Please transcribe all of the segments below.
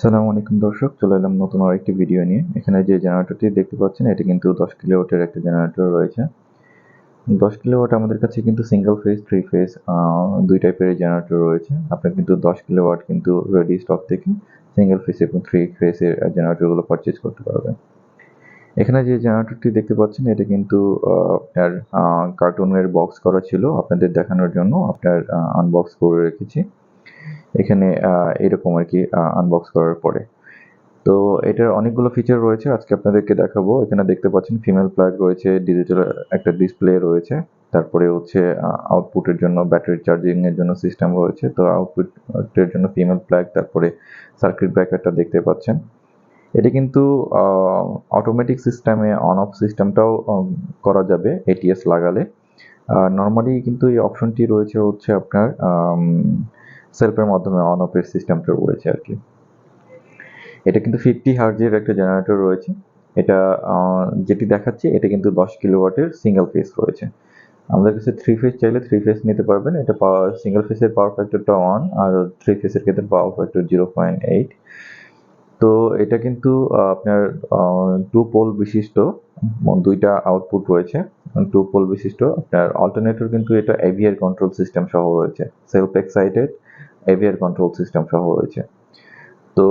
সালামু আলাইকুম দর্শক, চলে এলাম নতুন আরেকটি ভিডিও নিয়ে। এখানে যে জেনারেটরটি দেখতে পাচ্ছেন, এটি কিন্তু দশ কিলোওয়াটের একটা জেনারেটর রয়েছে। দশ কিলোওয়াট আমাদের কাছে কিন্তু সিঙ্গেল ফেজ থ্রি ফেজ দুই টাইপের জেনারেটর রয়েছে। আপনার কিন্তু দশ কিলোওয়াট কিন্তু রেডি স্টক থেকে সিঙ্গেল ফেজ এবং থ্রি ফেজের জেনারেটরগুলো পারচেজ করতে পারবেন। এখানে যে জেনারেটরটি দেখতে পাচ্ছেন, এটা কিন্তু আপনার কার্টুনের বক্স করা ছিল আপনাদের দেখানোর জন্য। আপনার আনবক্স করে রেখেছি। এখানে এরকম আর কি আনবক্স করার পরে। তো এটার অনেকগুলো ফিচার রয়েছে, আজকে আপনাদেরকে দেখাবো। এখানে দেখতে পাচ্ছেন ফিমেল প্লাগ রয়েছে ডিজিটাল একটা ডিসপ্লে রয়েছে। তারপরে হচ্ছে আউটপুটের জন্য ব্যাটারি চার্জিং এর জন্য সিস্টেম রয়েছে। তো আউটপুটের জন্য ফিমেল প্লাগ তারপরে সার্কিট ব্রেকারটা দেখতে পাচ্ছেন। এটি কিন্তু অটোমেটিক সিস্টেমে অন অফ সিস্টেমটাও করা যাবে এটিএস লাগালে। নর্মালি কিন্তু এই অপশনটি রয়েছে হচ্ছে আপনার সেলফের মাধ্যমে অন অফের সিস্টেমটা রয়েছে আর কি। এটা কিন্তু ফিফটি হার্জের একটা জেনারেটর রয়েছে। এটা যেটি দেখাচ্ছে, এটা কিন্তু দশ কিলোওয়াটের সিঙ্গেল ফেস রয়েছে। আমাদের কাছে থ্রি ফেস চাইলে থ্রি ফেস নিতে পারবেন। এটা পাওয়ার সিঙ্গেল ফেসের পাওয়ার ফ্যাক্টরটা ওয়ান আর থ্রি ফেসের ক্ষেত্রে power factor zero point eight তো এটা কিন্তু আপনার টু পোল বিশিষ্ট দুইটা আউটপুট রয়েছে। টু পোল বিশিষ্ট, আপনার অল্টারনেটর কিন্তু এটা এভিয়ার কন্ট্রোল সিস্টেম সহ রয়েছে। Self excited AVR control system সহ রয়েছে। তো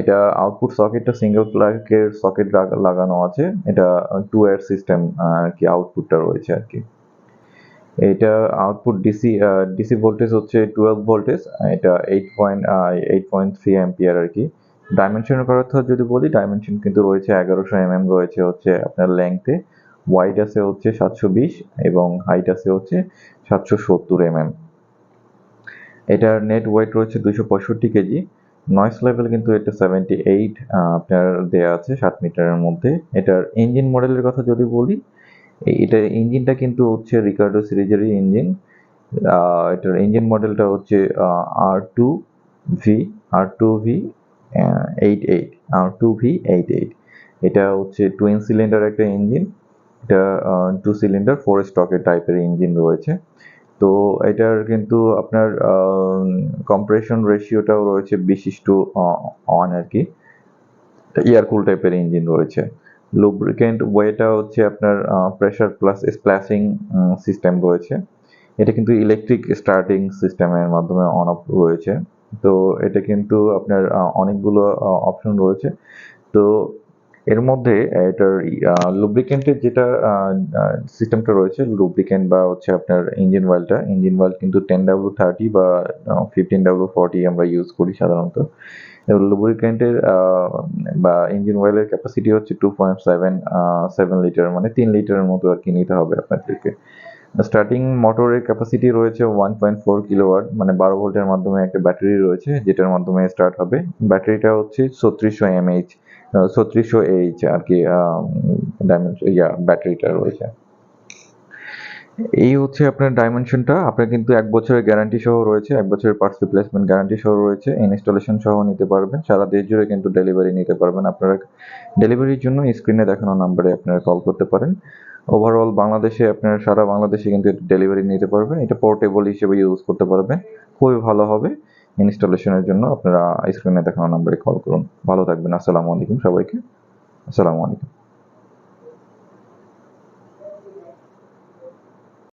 এটা আউটপুট সকেটটা সিঙ্গেল প্লাগের সকেট লাগানো আছে। এটা টু এয়ার সিস্টেম কি আউটপুটটা রয়েছে আর কি। এটা আউটপুট ডিসি ডিসি ভোল্টেজ হচ্ছে টুয়েলভ ভোল্টেজ এটা eight point eight point three ampere আর কি। ডাইমেনশনের কথা যদি বলি ডাইমেনশন কিন্তু রয়েছে এগারোশো এম এম রয়েছে হচ্ছে আপনার লেংথে ওয়াইড আছে হচ্ছে সাতশো বিশ এবং হাইট আছে হচ্ছে সাতশো সত্তর এম এম এটার নেট ওয়েট রয়েছে দুশো পঁয়ষট্টি কেজি। নয়েস লেভেল কিন্তু এটা সেভেন্টি এইট আপনার দেয়া আছে সাত মিটারের মধ্যে। এটার ইঞ্জিন মডেলের কথা যদি বলি এটা ইঞ্জিনটা কিন্তু হচ্ছে রিকার্ডো সিরিজেরই ইঞ্জিন এটার ইঞ্জিন মডেলটা হচ্ছে R two V R two V eight eight R two V eight eight এটা হচ্ছে টুইন সিলিন্ডার একটা ইঞ্জিন এটা টু সিলিন্ডার ফোর স্টকের টাইপের ইঞ্জিন রয়েছে। তো এটার কিন্তু আপনার কম্প্রেশন রেশিওটাও রয়েছে বিশিষ্ট অন আর কি। এয়ারকুল টাইপের ইঞ্জিন রয়েছে। লুব্রিকেন্ট ওয়েটা হচ্ছে আপনার প্রেশার প্লাস স্প্ল্যাশিং সিস্টেম রয়েছে। এটা কিন্তু ইলেকট্রিক স্টার্টিং সিস্টেমের মাধ্যমে অন অফ রয়েছে। তো এটা কিন্তু আপনার অনেকগুলো অপশন রয়েছে। তো এর মধ্যে এটার লুব্রিকেন্টের যেটা সিস্টেমটা রয়েছে লুব্রিকেন্ট বা হচ্ছে আপনার ইঞ্জিন ওয়েলটা ইঞ্জিন ওয়েল কিন্তু টেন ডাব্লু থার্টি বা ফিফটিন ডাব্লু ফর্টি আমরা ইউজ করি সাধারণত। লুব্রিকেন্টের বা ইঞ্জিন ওয়েলের ক্যাপাসিটি হচ্ছে two point seven seven litre মানে তিন লিটারের মতো আর কি নিতে হবে আপনাদেরকে। স্টার্টিং মোটরের ক্যাপাসিটি রয়েছে ওয়ান পয়েন্ট ফোর কিলোওয়াট মানে বারো ভোল্টের মাধ্যমে একটা ব্যাটারি রয়েছে, যেটার মাধ্যমে স্টার্ট হবে। ব্যাটারিটা হচ্ছে ছত্রিশশো এমএইচ ছত্রিশশো এইচ আর কি ইয়া ব্যাটারিটা রয়েছে। এই হচ্ছে আপনার ডাইমেনশনটা আপনার কিন্তু এক বছরের গ্যারান্টি সহ রয়েছে, এক বছরের পার্টস রিপ্লেসমেন্ট গ্যারান্টি সহ রয়েছে। ইনস্টলেশন সহ নিতে পারবেন। সারা দেশ জুড়ে কিন্তু ডেলিভারি নিতে পারবেন আপনারা। ডেলিভারির জন্য স্ক্রিনে দেখানো নাম্বারে আপনারা কল করতে পারেন। ওভারঅল বাংলাদেশে আপনার, সারা বাংলাদেশে কিন্তু ডেলিভারি নিতে পারবেন। এটা পোর্টেবল হিসেবে ইউজ করতে পারবেন। খুবই ভালো হবে। ইনস্টলেশনের জন্য আপনারা স্ক্রিনে দেখানো নাম্বারে কল করুন। ভালো থাকবেন। আসসালামু আলাইকুম সবাইকে। আসসালামু আলাইকুম।